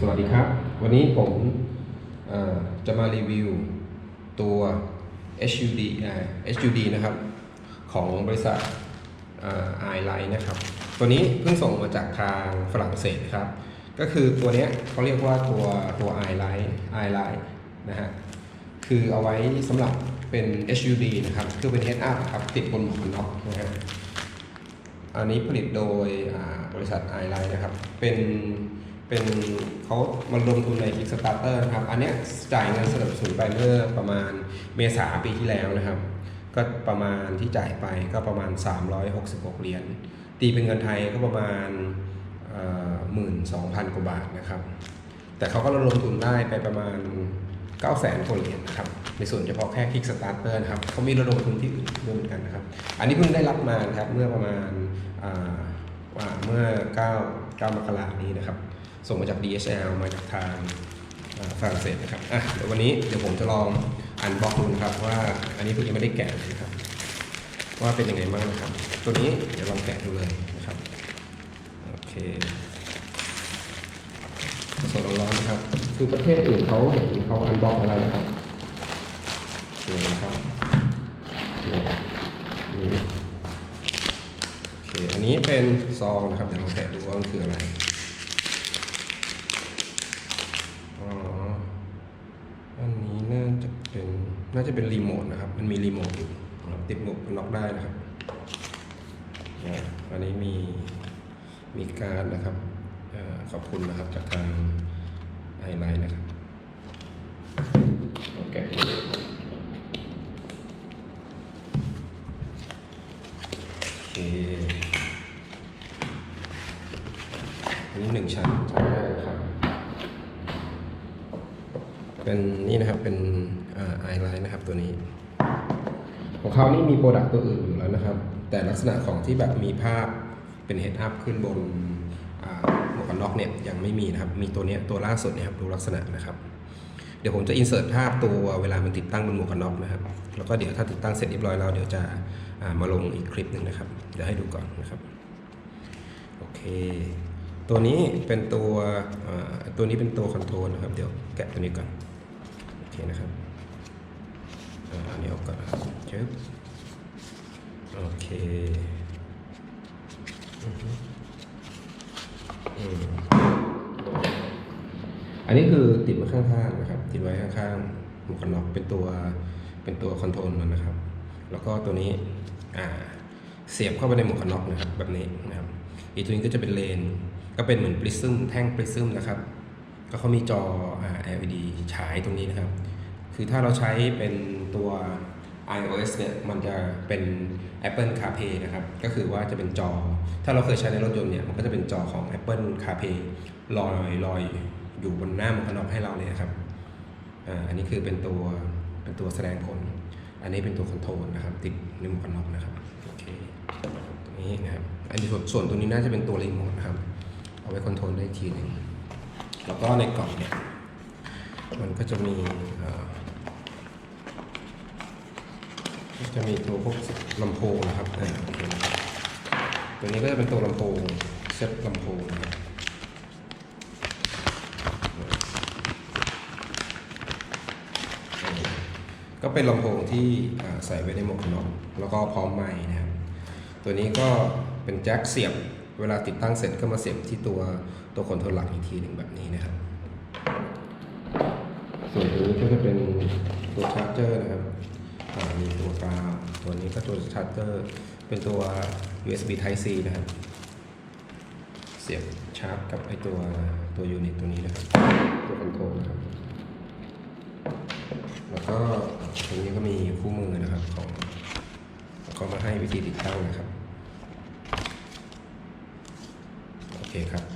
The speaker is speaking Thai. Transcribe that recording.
สวัสดีครับ วันนี้ผมจะมารีวิวตัว HUD HUD นะครับ ของบริษัทไอไลน์นะครับ ตัวนี้เพิ่งส่งมาจากทางฝรั่งเศสครับ ก็คือตัวนี้เขาเรียกว่าตัวตัว i l i n e i l i n e นะฮะ คือเอาไว้สำหรับเป็น HUD นะครับ คือเป็น head up ครับ ติดบนหมวกน็อกนะฮะ อันนี้ผลิตโดยบริษัทไอไลน์นะครับ เป็น เป็นเขามาลงทุนใน Kickstarter นะครับ อันเนี้ยจ่ายเงินสนับสนุนไปเมื่อประมาณเมษาปีที่แล้วนะครับ ก็ประมาณที่จ่ายไปก็ประมาณ 366 เหรียญ ตีเป็นเงินไทยก็ประมาณหมื่นสองพันกว่าบาทนะครับ แต่เขาก็ระดมทุนได้ไปประมาณ 9 0 0 0 0 0กว่าเหรียญนะครับ ในส่วนเฉพาะแค่ Kickstarter นะครับเขามีระดมทุนที่อื่นด้วยเหมือนกันนะครับ อันนี้เพิ่งได้รับมาครับเมื่อประมาณอ่าว่าเมื่อ 9 9มกราคมนี้นะครับ ส่งมาจาก DHL มาจากทางฝรั่งเศสนะครับอะเดี๋ยววันนี้เดี๋ยวผมจะลองอันบ็อกดูนะครับว่าอันนี้ผมยังไม่ได้แกะเลยนะครับ ว่าเป็นยังไงบ้างนะครับ ตัวนี้เดี๋ยวลองแกะดูเลยนะครับโอเคสดร้อนๆนะครับ คือประเทศอื่นเขาเห็นเขาอันบ็อกอะไรนะครับนี่นะครับนี่โอเคอันนี้เป็นซองนะครับเดี๋ยวลองแกะดูว่ามันคืออะไร น่าจะเป็นรีโมทนะครับ มันมีรีโมทอยู่ติดหมวกกันน็อกได้นะครับอันนี้มีมีการนะครับอขอบคุณนะครับจากทางไอไลน์นะครับโอเคอันนี้หนึ่งชั้นชั้นแรกนะครับ เป็นนี่นะครับเป็นไอไลน์นะครับตัวนี้ ของเขานี่มีโปรดักต์ตัวอื่นอยู่แล้วนะครับ แต่ลักษณะของที่แบบมีภาพเป็นเฮดอัพขึ้นบนหมวกกันน็อกเนี่ยยังไม่มีนะครับ มีตัวเนี้ยตัวล่าสุดเนี่ยครับดูลักษณะนะครับ เดี๋ยวผมจะอินเสิร์ตภาพตัวเวลามันติดตั้งบนหมวกกันน็อกนะครับ แล้วก็เดี๋ยวถ้าติดตั้งเสร็จเรียบร้อยแล้วเดี๋ยวจะามาลงอีกคลิปหนึ่งนะครับ เดี๋ยวให้ดูก่อนนะครับ โอเค ตัวนี้เป็นตัวตัวนี้เป็นตัวคอนโทรลนะครับ เดี๋ยวแกะตัวนี้ก่อน เคนะครับอ่าอันนี้ออกก่อนครับเชิบโอเคอื้มอันนี้คือติดไว้ข้างๆนะครับ ติดไว้ข้างๆหมวกกันน็อกเป็นตัวเป็นตัวคอนโทรลมันนะครับ แล้วก็ตัวนี้อ่าเสียบเข้าไปในหมวกกันน็อกนะครับแบบนี้นะครับอีกตัวนี้ก็จะเป็นเลน ก็เป็นเหมือนปริซึมแท่งปริซึมนะครับ ก็เขามีจออ่า LED ฉายตรงนี้นะครับ คือถ้าเราใช้เป็นตัว iOS เนี่ยมันจะเป็น Apple CarPlay นะครับ ก็คือว่าจะเป็นจอ ถ้าเราเคยใช้ในรถยนต์เนี่ยมันก็จะเป็นจอของ Apple CarPlay ลอยลอยอยู่บนหน้ามวกกันน็อกให้เราเลยนะครับอ่าอันนี้คือเป็นตัวเป็นตัวแสดงผล อันนี้เป็นตัวคอนโทรลนะครับ ติดในหมวกกันน็อกนะครับโอเคตรงนี้นะครับ อันนี้ส่วนส่วนตรงนี้น่าจะเป็นตัวรีโมทนะครับ เอาไว้คอนโทรลได้ทีหนึ่ง แล้วก็ในกล่องเนี่ยมันก็จะมีก็จะมีตัวพวกลำโพงนะครับตัวนี้ก็จะเป็นตัวลำโพงเซ็ตลำโพงนะครับก็เป็นลำโพงที่ใส่ไว้ในหมวกกันน็อกแล้วก็พร้อมไมค์นะครับ ตัวนี้ก็เป็นแจ็คเสียบ เวลาติดตั้งเสร็จก็มาเสียบที่ตัวตัวคอนโทรลหลักอีกทีหนึ่งแบบนี้นะครับ ส่วนตัวนี้ก็จะเป็นตัวชาร์จเจอร์นะครับมีตัวกราวตัวนี้ก็ตัวชาร์จเจอร์เป็นตัว USB Type C นะครับ เสียบชาร์จกับไอตัวตัวยูนิตตัวนี้นะครับ ตัวคอนโทรลนะครับ แล้วก็ตรงนี้ก็มีคู่มือนะครับของเขามาให้วิธีติดตั้งนะครับ โอเคครับ